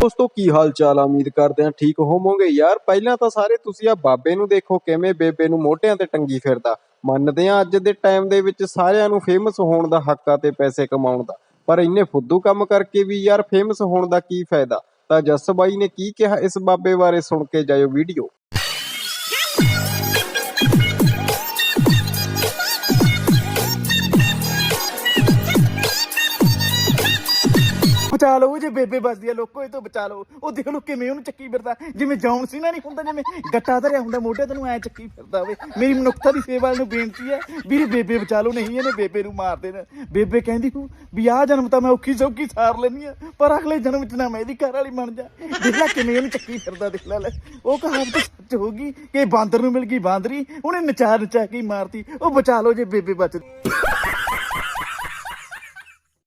ਦੋਸਤੋ, ਕੀ ਹਾਲ ਚਾਲ ਆ? ਉਮੀਦ ਕਰਦੇ ਹਾਂ ਠੀਕ ਹੋਵੋਗੇ। ਯਾਰ, ਪਹਿਲਾਂ ਤਾਂ ਸਾਰੇ ਤੁਸੀਂ ਆ ਬਾਬੇ ਨੂੰ ਦੇਖੋ, ਕਿਵੇਂ ਬੇਬੇ ਨੂੰ ਮੋਢਿਆਂ ਤੇ ਟੰਗੀ ਫਿਰਦਾ। ਮੰਨਦੇ ਆ ਅੱਜ ਦੇ ਟਾਈਮ ਦੇ ਵਿੱਚ ਸਾਰਿਆਂ ਨੂੰ ਫੇਮਸ ਹੋਣ ਦਾ ਹੱਕ ਆ ਤੇ ਪੈਸੇ ਕਮਾਉਣ ਦਾ। ਪਰ ਇੰਨੇ ਫੁੱਦੂ ਕੰਮ ਕਰਕੇ ਵੀ ਯਾਰ ਫੇਮਸ ਹੋਣ ਦਾ ਕੀ ਫਾਇਦਾ? ਤਾਂ ਜੱਸ ਬਾਈ ਨੇ ਕੀ ਕਿਹਾ ਇਸ ਬਾਬੇ ਬਾਰੇ ਸੁਣ ਕੇ ਜਾਇਓ ਵੀਡੀਓ। ਬਚਾ ਲਓ, ਜੇ ਬੇਬੇ ਬਚਦੀ ਆ ਲੋਕੋ, ਇਹ ਤੋਂ ਬਚਾ ਲਓ। ਉਹ ਦੇਖ ਲਓ ਕਿਵੇਂ ਉਹਨੂੰ ਚੱਕੀ ਫਿਰਦਾ। ਜਿਵੇਂ ਜੌਨ ਸੀ ਨਾ ਨਹੀਂ ਹੁੰਦਾ, ਜਿਵੇਂ ਗੱਟਾ ਧਰਿਆ ਹੁੰਦਾ ਮੋਢੇ ਤੈਨੂੰ ਐ ਚੱਕੀ ਫਿਰਦਾ ਵੇ। ਮੇਰੀ ਮਨੁੱਖਤਾ ਦੀ ਸੇਵਾ ਨੂੰ ਬੇਨਤੀ ਹੈ ਵੀਰੇ ਬੇਬੇ ਬਚਾ ਲਓ, ਨਹੀਂ ਇਹਨੇ ਬੇਬੇ ਨੂੰ ਮਾਰ ਦੇਣਾ। ਬੇਬੇ ਕਹਿੰਦੀ ਹੂੰ ਵੀ ਆਹ ਜਨਮ ਤਾਂ ਮੈਂ ਔਖੀ ਸੌਖੀ ਸਾਰ ਲੈਣੀ ਆ, ਪਰ ਅਗਲੇ ਜਨਮ ਚ ਨਾ ਮੈਂ ਇਹਦੀ ਘਰ ਵਾਲੀ ਬਣ ਜਾ। ਦੇਖ ਲੈ ਕਿਵੇਂ ਉਹਨੂੰ ਚੱਕੀ ਫਿਰਦਾ, ਦੇਖ ਲੈ ਲੈ। ਉਹ ਕਹਾਵਤ ਸੱਚ ਹੋ ਗਈ ਕਿ ਬਾਂਦਰ ਨੂੰ ਮਿਲ ਗਈ ਬਾਂਦਰੀ, ਉਹਨੇ ਨਚਾ ਨਚਾ ਕੇ ਮਾਰਤੀ। ਉਹ ਬਚਾ ਲਓ ਜੇ ਬੇਬੇ ਬਚਦੀ